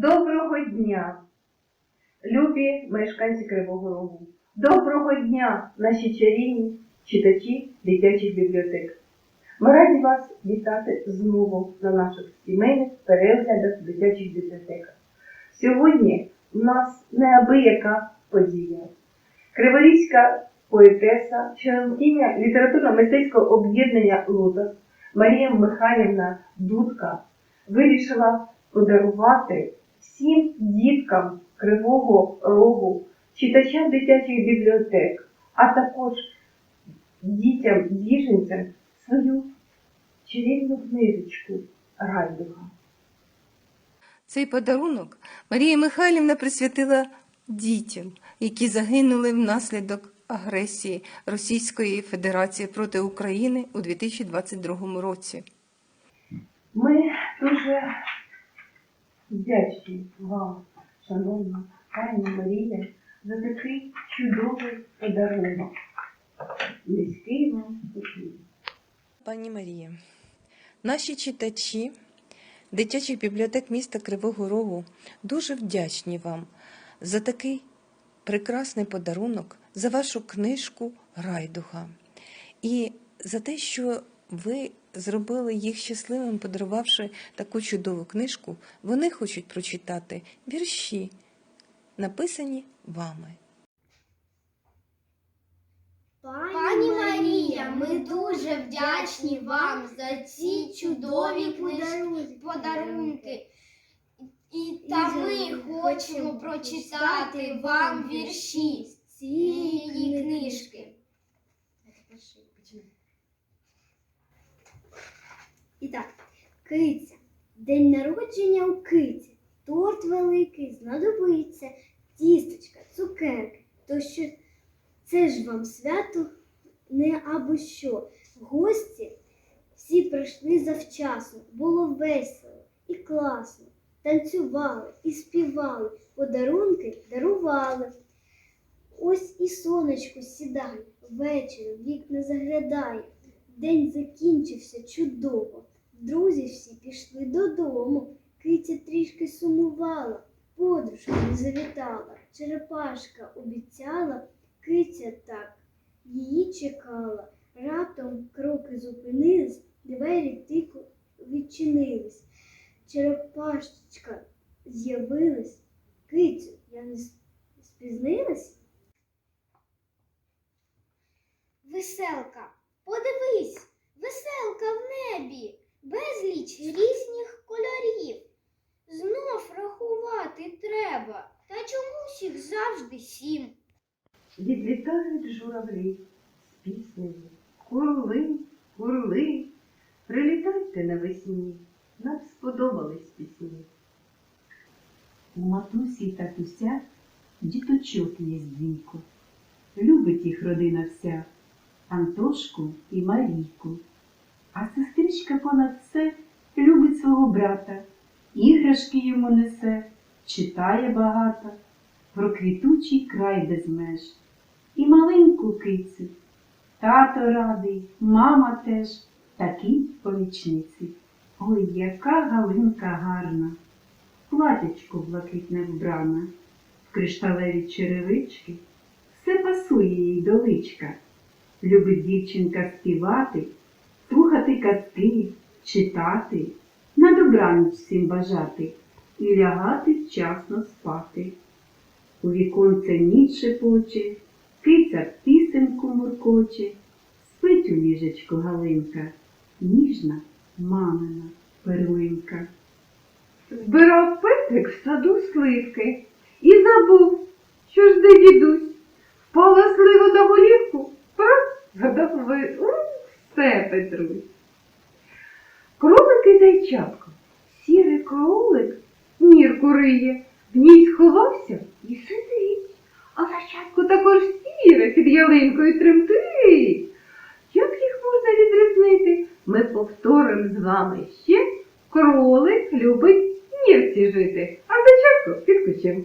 Доброго дня, любі мешканці Кривого Рогу. Доброго дня, наші чарівні читачі дитячих бібліотек. Ми раді вас вітати знову на наших сімейних переглядах дитячих бібліотеках. Сьогодні у нас неабияка подія. Криворізька поетеса, членкиня літературно-мистецького об'єднання Лотос Марія Михайлівна Дудка вирішила подарувати всім діткам Кривого Рогу, читачам дитячих бібліотек, а також дітям, біженцям свою чарівну книжечку Райдуга. Цей подарунок Марія Михайлівна присвятила дітям, які загинули внаслідок агресії Російської Федерації проти України у 2022 році. Ми вдячні вам, шановна пані Марія, за такий чудовий подарунок. Низький вам уклін. Пані Марія, наші читачі дитячих бібліотек міста Кривого Рогу дуже вдячні вам за такий прекрасний подарунок, за вашу книжку Райдуга і за те, що ви зробили їх щасливим, подарувавши таку чудову книжку. Вони хочуть прочитати вірші, написані вами. Пані Марія, ми дуже вдячні вам за ці чудові книж- подарунки. І та ми хочемо прочитати вам вірші з цієї книжки. І так, киця. День народження у киці. Торт великий знадобиться, тісточка, цукерки. То що це ж вам свято не або що. Гості всі прийшли завчасно. Було весело і класно. Танцювали і співали, подарунки дарували. Ось і сонечко сідає, ввечері вікна заглядає. День закінчився чудово. Друзі всі пішли додому. Киця трішки сумувала, подружка не завітала. Черепашка обіцяла, киця так її чекала. Раптом кроки зупинились, двері тихо відчинились. Черепашечка з'явилась. Кицю, я не спізнилась? Веселка, подивись, веселка в небі, безліч різних кольорів. Знов рахувати треба, та чомусь їх завжди сім. Відлітають журавлі з піснею. Курли, курли, прилітайте навесні, нам сподобались пісні. У матусі й татуся діточок є двійко. Любить їх родина вся, Антошку і Марійку. А сестричка понад все любить свого брата, іграшки йому несе, читає багато, про квітучий край без меж. І маленьку кицю. Тато радий, мама теж, такі помічниці. Ой, яка галинка гарна! платячко блакитне вбрана, в кришталеві черевички, все пасує їй до личка. Любить дівчинка співати, слухати казки, читати, на добраніч всім бажати і лягати вчасно спати. У віконце ніч шепоче, киця пісеньку муркоче, спить у ліжечку Галинка, ніжна мамина перлинка. Збирав Петрик в саду сливки і забув, все, Петрусь. Кролик і зайчатко, сірий кролик нірку риє, в ній сховався і сидить, а зайчатко також сіре під ялинкою тремтить. Як їх можна відрізнити? Ми повторимо з вами ще. Кролик любить нірці жити, а зайчатко під кущем.